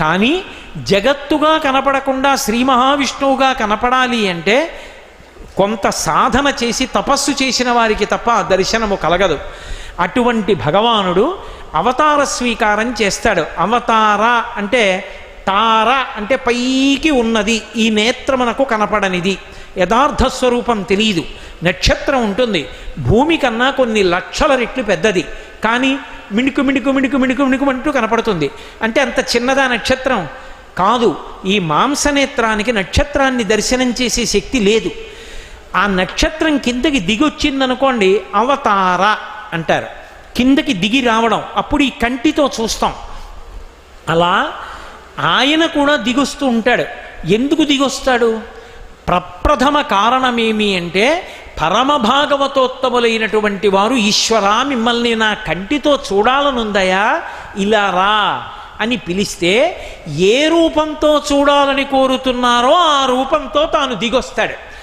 కానీ జగత్తుగా కనపడకుండా శ్రీ మహావిష్ణువుగా కనపడాలి అంటే కొంత సాధన చేసి తపస్సు చేసిన వారికి తప్ప దర్శనము కలగదు. అటువంటి భగవానుడు అవతార స్వీకారం చేస్తాడు. అవతార అంటే తార అంటే పైకి ఉన్నది. ఈ నేత్రమునకు కనపడనిది. యథార్థ స్వరూపం తెలియదు నక్షత్రం ఉంటుంది. భూమి కన్నా కొన్ని లక్షల రెట్లు పెద్దది. కానీ మిణుకు మిణుకు మిణుకు మిణుకు మిణుకు అంటూ కనపడుతుంది. అంటే అంత చిన్నదా నక్షత్రం? కాదు. ఈ మాంసనేత్రానికి నక్షత్రాన్ని దర్శనం చేసే శక్తి లేదు. ఆ నక్షత్రం కిందకి దిగొచ్చిందనుకోండి అవతార అంటారు. కిందకి దిగి రావడం అప్పుడు ఈ కంటితో చూస్తాం. అలా ఆయన కూడా దిగొస్తూ ఉంటాడు. ఎందుకు దిగొస్తాడు? ప్రప్రథమ కారణమేమి అంటే పరమ భాగవతోత్తములైనటువంటి వారు ఈశ్వరా మిమ్మల్ని నా కంటితో చూడాలనుందయా? ఇలా రా అని పిలిస్తే ఏ రూపంతో చూడాలని కోరుతున్నారో ఆ రూపంతో తాను దిగొస్తాడు.